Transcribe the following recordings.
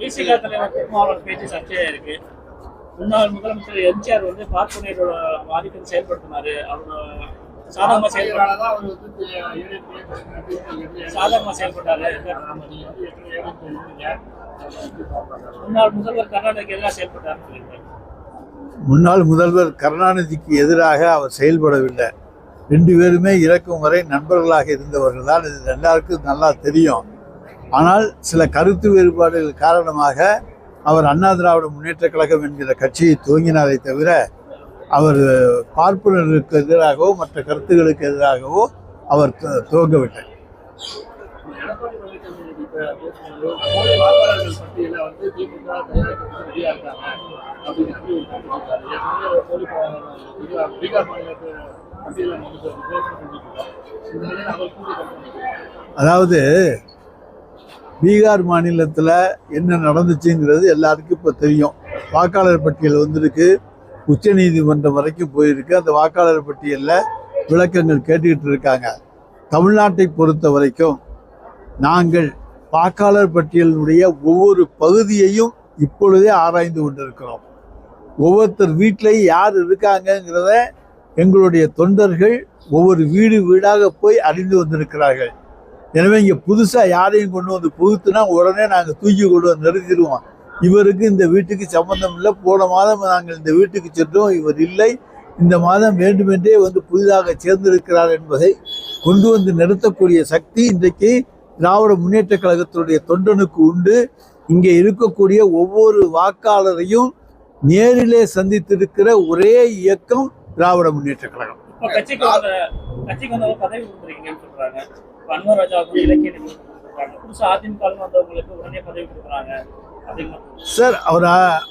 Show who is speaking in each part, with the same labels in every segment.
Speaker 1: விசிகா தலைவர் திருமாவளவன் பேச்சு சர்ச்சையா இருக்கு. முன்னாள் முதலமைச்சர் எம்ஜிஆர் வந்து பார்ப்பனியரோட ஆதிக்கத்தை செயல்படுத்தினாரு. அவர் சாதாரணமா செயல்பட
Speaker 2: அதனாலதான் அவர் வந்து ஏழை பிள்ளை
Speaker 1: சாதாரணமா செயல்பட்டாரு. முன்னாள் முதல்வர் கர்நாடக எதிராக சொல்லியிருக்காரு.
Speaker 3: முன்னாள் முதல்வர் கருணாநிதிக்கு எதிராக அவர் செயல்படவில்லை. ரெண்டு பேருமே இறக்கும் வரை நண்பர்களாக இருந்தவர்கள் தான். இது எல்லாருக்கும் நல்லா தெரியும். ஆனால் சில கருத்து வேறுபாடுகள் காரணமாக அவர் அண்ணா திராவிட முன்னேற்ற கழகம் என்கிற கட்சியை துவங்கினாரே தவிர அவர் பார்ப்பனர்களுக்கு எதிராகவோ மற்ற கருத்துகளுக்கு எதிராகவோ அவர்
Speaker 2: துவங்கவிட்டார்
Speaker 3: அதாவது பீகார் மாநிலத்தில் என்ன நடந்துச்சுங்கிறது எல்லாருக்கும் இப்போ தெரியும். வாக்காளர் பட்டியல் வந்திருக்கு. உச்சநீதிமன்றம் வரைக்கும் போயிருக்கு. அந்த வாக்காளர் பட்டியலில் விளக்கங்கள் கேட்டுக்கிட்டு இருக்காங்க. தமிழ்நாட்டை பொறுத்த வரைக்கும் நாங்கள் வாக்காளர் பட்டியலினுடைய ஒவ்வொரு பகுதியையும் இப்பொழுதே ஆராய்ந்து கொண்டிருக்கிறோம். ஒவ்வொருத்தர் வீட்டிலையும் யார் இருக்காங்கங்கிறத எங்களுடைய தொண்டர்கள் ஒவ்வொரு வீடு வீடாக போய் அறிந்து வந்திருக்கிறார்கள். எனவே இங்கே புதுசாக யாரையும் கொண்டு வந்து புகுத்துனா உடனே நாங்கள் தூக்கி கொண்டு வந்து நிறுத்திடுவோம். இவருக்கு இந்த வீட்டுக்கு சம்பந்தம் இல்லை. போன மாதம் நாங்கள் இந்த வீட்டுக்கு சென்றோம். இவர் இல்லை. இந்த மாதம் வேண்டுமென்றே வந்து புதிதாக சேர்ந்திருக்கிறார் என்பதை கொண்டு வந்து நிறுத்தக்கூடிய சக்தி இன்றைக்கு திராவிட முன்னேற்ற கழகத்தினுடைய தொண்டனுக்கு உண்டு. இங்கே இருக்கக்கூடிய ஒவ்வொரு வாக்காளரையும் நேரிலே சந்தித்திருக்கிற ஒரே இயக்கம் திராவிட முன்னேற்ற கழகம்.
Speaker 1: அன்வர் ராஜாவுக்கு இலக்கிய நிதி அதிமுக வந்தவங்களுக்கு உடனே பதவி கொடுக்குறாங்க.
Speaker 3: சார் அவர்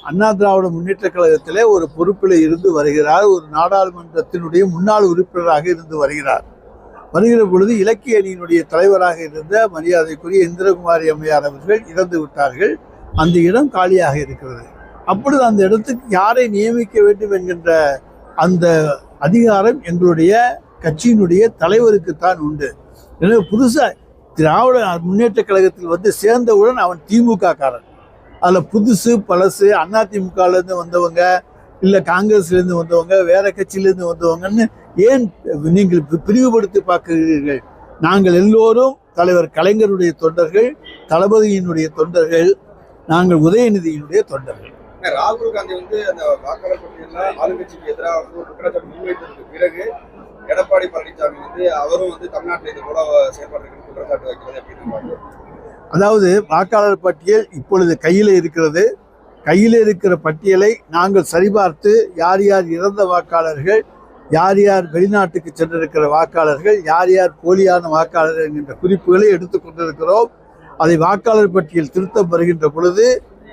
Speaker 3: அண்ணா திராவிட முன்னேற்ற கழகத்திலே ஒரு பொறுப்பில் இருந்து வருகிறார். ஒரு நாடாளுமன்றத்தினுடைய முன்னாள் உறுப்பினராக இருந்து வருகிறார். வருகிற பொழுது இலக்கிய அணியினுடைய தலைவராக இருந்த மரியாதைக்குரிய இந்திரகுமாரி அம்மையார் அவர்கள் இறந்து விட்டார்கள். அந்த இடம் காலியாக இருக்கிறது. அப்பொழுது அந்த இடத்துக்கு யாரை நியமிக்க வேண்டும் என்கின்ற அந்த அதிகாரம் எங்களுடைய கட்சியினுடைய தலைவருக்குத்தான் உண்டு. எனவே புதுசாக திராவிட முன்னேற்ற கழகத்தில் வந்து சேர்ந்தவுடன் அவன் திமுக காரன் அதில் புதுசு பழசு அதிமுகலேருந்து வந்தவங்க இல்லை காங்கிரஸ்லேருந்து வந்தவங்க வேற கட்சியிலேருந்து வந்தவங்கன்னு ஏன் நீங்கள் பிரிவுபடுத்தி பார்க்கிறீர்கள்? நாங்கள் எல்லோரும் தலைவர் கலைஞருடைய தொண்டர்கள் தளபதியினுடைய தொண்டர்கள் நாங்கள் உதயநிதியினுடைய தொண்டர்கள்.
Speaker 4: ராகுல் காந்தி வந்து அந்த வாக்காளர் பட்டியலில் ஆளுங்கட்சிக்கு எதிராக குற்றச்சாட்டு முன்வைத்ததுக்கு பிறகு எடப்பாடி பழனிசாமி வந்து அவரும் வந்து தமிழ்நாட்டில் இது போல செயல்படுறதுக்கு குற்றச்சாட்டு வைக்கிறது அப்படின்னு
Speaker 3: அதாவது வாக்காளர் பட்டியல் இப்பொழுது கையில் இருக்கிறது. கையில் இருக்கிற பட்டியலை நாங்கள் சரிபார்த்து யார் யார் இறந்த வாக்காளர்கள் யார் யார் வெளிநாட்டுக்கு சென்றிருக்கிற வாக்காளர்கள் யார் யார் போலியான வாக்காளர்கள் என்கின்ற குறிப்புகளை எடுத்துக்கொண்டிருக்கிறோம் அதை வாக்காளர் பட்டியல் திருத்தம் வருகின்ற பொழுது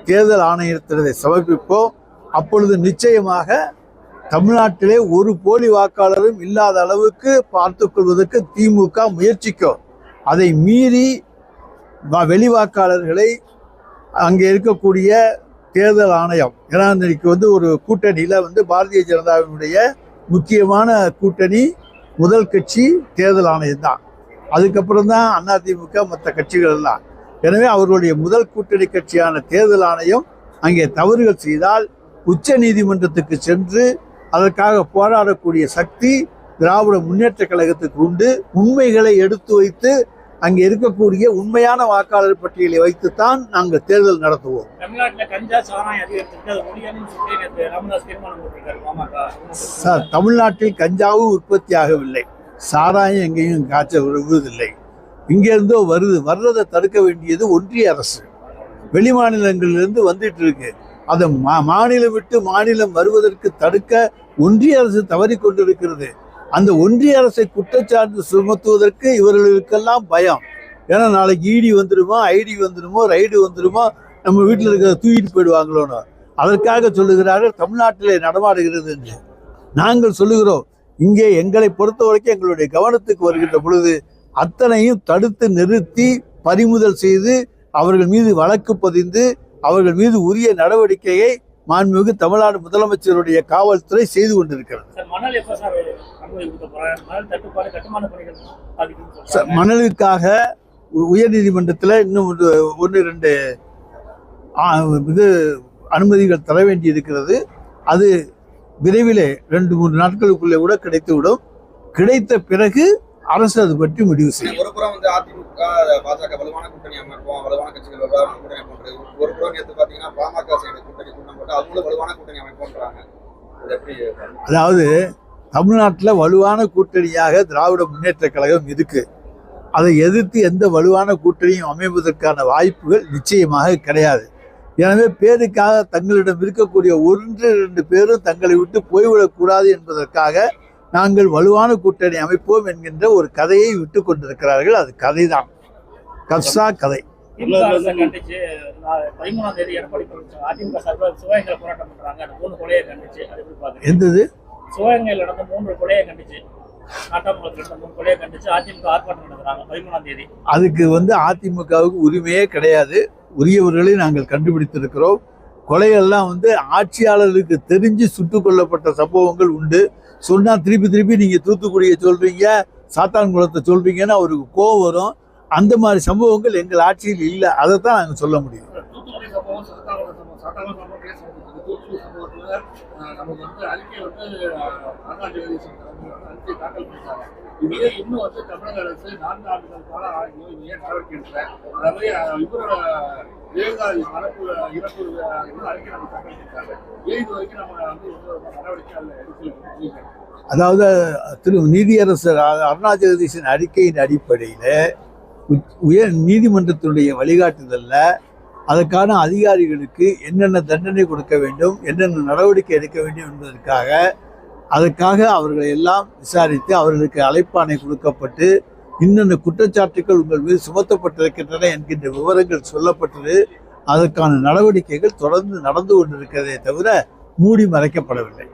Speaker 3: தேர்தல் ஆணையத்தினரை சமர்ப்பிப்போம். அப்பொழுது நிச்சயமாக தமிழ்நாட்டிலே ஒரு போலி வாக்காளரும் இல்லாத அளவுக்கு பார்த்துக்கொள்வதற்கு திமுக முயற்சிக்கும். அதை மீறி வா- வெளி வாக்காளர்களை அங்கே இருக்கக்கூடிய தேர்தல் ஆணையம் ஏன்னா இன்னைக்கு வந்து ஒரு கூட்டணியில் வந்து பாரதிய ஜனதாவினுடைய முக்கியமான கூட்டணி முதல் கட்சி தேர்தல் ஆணையம் தான். அதுக்கப்புறம் தான் அதிமுக மற்ற கட்சிகள் எல்லாம். எனவே அவர்களுடைய முதல் கூட்டணி கட்சியான தேர்தல் ஆணையம் அங்கே தவறுகள் செய்தால் உச்ச நீதிமன்றத்துக்கு சென்று அதற்காக போராடக்கூடிய சக்தி திராவிட முன்னேற்ற கழகத்துக்கு உண்டு. உண்மைகளை எடுத்து வைத்து அங்கே இருக்கக்கூடிய உண்மையான வாக்காளர் பட்டியலை வைத்துத்தான் நாங்கள் தேர்தல் நடத்துவோம். சார் தமிழ்நாட்டில் கஞ்சாவும் உற்பத்தி ஆகவில்லை. சாராயம் எங்கேயும் காய்ச்ச விடுவதில்லை. இங்கேருந்தோ வருது. வர்றதை தடுக்க வேண்டியது ஒன்றிய அரசு. வெளி மாநிலங்களிலிருந்து வந்துட்டு இருக்கு. அதை மா மாநிலம் விட்டு மாநிலம் வருவதற்கு தடுக்க ஒன்றிய அரசு தவறி கொண்டிருக்கிறது. அந்த ஒன்றிய அரசை குற்றச்சாட்டு சுமத்துவதற்கு இவர்களுக்கெல்லாம் பயம். ஏன்னா நாளைக்கு இடி வந்துடுமோ ஐடி வந்துடுமோ ரைடு வந்துடுமோ நம்ம வீட்டில் இருக்கிற தூக்கிட்டு போயிடுவாங்களோன்னு. அதற்காக சொல்லுகிறார்கள் தமிழ்நாட்டிலே நடமாடுகிறது என்று. நாங்கள் சொல்லுகிறோம் இங்கே எங்களை பொறுத்த வரைக்கும் எங்களுடைய கவனத்துக்கு வருகின்ற பொழுது அத்தனையும் தடுத்து நிறுத்தி பறிமுதல் செய்து அவர்கள் மீது வழக்கு பதிந்து அவர்கள் மீது உரிய நடவடிக்கையை மாண்புமிகு தமிழ்நாடு முதலமைச்சருடைய காவல்துறை செய்து கொண்டிருக்கிறது. மணலுக்காக உயர்நீதிமன்றத்தில் இன்னும் ஒன்று ரெண்டு இது அனுமதிகள் தர வேண்டி இருக்கிறது அது விரைவிலே ரெண்டு மூன்று நாட்களுக்குள்ளே கூட கிடைத்துவிடும். கிடைத்த பிறகு அரசு அது பற்றி முடிவு செய்யும்.
Speaker 4: ஒரு புறம் வந்து அதிமுக பாஜக வலுவான கூட்டணி அமைப்போம் வலுவான கட்சிகள் வலுவான கூட்டணி அமைப்போம் ஒரு புறம் நேற்று பாத்தீங்கன்னா பாமக சைடு கூட்டணி கூட்டம் போட்டு அவங்களும் வலுவான கூட்டணி அமைப்போன்றாங்க
Speaker 3: அதாவது தமிழ்நாட்டில் வலுவான கூட்டணியாக திராவிட முன்னேற்ற கழகம் இருக்கு. அதை எதிர்த்து எந்த வலுவான கூட்டணியும் அமைவதற்கான வாய்ப்புகள் நிச்சயமாக கிடையாது. எனவே பேருக்காக தங்களிடம் இருக்கக்கூடிய ஒன்று இரண்டு பேரும் தங்களை விட்டு போய்விடக்கூடாது என்பதற்காக நாங்கள் வலுவான கூட்டணி அமைப்போம் என்கின்ற ஒரு கதையை விட்டு கொண்டிருக்கிறார்கள். அது கதைதான். கப்சா கதை. எந்தது
Speaker 1: சிவகங்கையில் நடந்த மூன்று கொலையை கண்டிச்சு
Speaker 3: அதுக்கு வந்து அதிமுகவுக்கு உரிமையே கிடையாது. உரியவர்களை நாங்கள் கண்டுபிடித்திருக்கிறோம். கொலையெல்லாம் வந்து ஆட்சியாளர்களுக்கு தெரிஞ்சு சுட்டு கொல்லப்பட்ட சம்பவங்கள் உண்டு. சொன்னால் திருப்பி திருப்பி நீங்கள் தூத்துக்குடியை சொல்கிறீங்க சாத்தான்குளத்தை சொல்கிறீங்கன்னா அவருக்கு கோவம் வரும். அந்த மாதிரி சம்பவங்கள் எங்கள் ஆட்சியில் இல்லை. அதை தான் நாங்கள் சொல்ல முடியும்.
Speaker 2: சம்பவம் சாத்தாவள சம்பவம் சாத்தாவள சம்பவம் பேச முடியாது தூத்துக்குடி சம்பவத்துல நமக்கு வந்து அறிக்கை வந்து அஹ், அண்ணா ஜெகதீசன் தலைமையில அறிக்கை தாக்கல் பண்ணிட்டாங்க இது இன்னும் வந்து தமிழக அரசு நான்கு ஆண்டுகள் கால ஆகியோ இது ஏன் நடவடிக்கை எடுக்கல அதாவது இவரோட தேர்தல் மரப்பு இறப்பு அறிக்கை நம்ம தாக்கல் பண்ணிட்டாங்க ஏன் இது வரைக்கும் நம்ம வந்து ஒரு நடவடிக்கை எடுக்கல
Speaker 3: அதாவது திரு நீதியரசர் அ- அருணா ஜெகதீசன் அறிக்கையின் அடிப்படையில் உயர் நீதிமன்றத்தினுடைய வழிகாட்டுதலில் அதற்கான அதிகாரிகளுக்கு என்னென்ன தண்டனை கொடுக்க வேண்டும் என்னென்ன நடவடிக்கை எடுக்க வேண்டும் என்பதற்காக அதற்காக அவர்களை எல்லாம் விசாரித்து அவர்களுக்கு அழைப்பாணை கொடுக்கப்பட்டு இன்னென்ன குற்றச்சாட்டுகள் உங்கள் மீது சுமத்தப்பட்டிருக்கின்றன என்கின்ற விவரங்கள் சொல்லப்பட்டது. அதற்கான நடவடிக்கைகள் தொடர்ந்து நடந்து கொண்டிருக்கிறதே தவிர மூடி மறைக்கப்படவில்லை.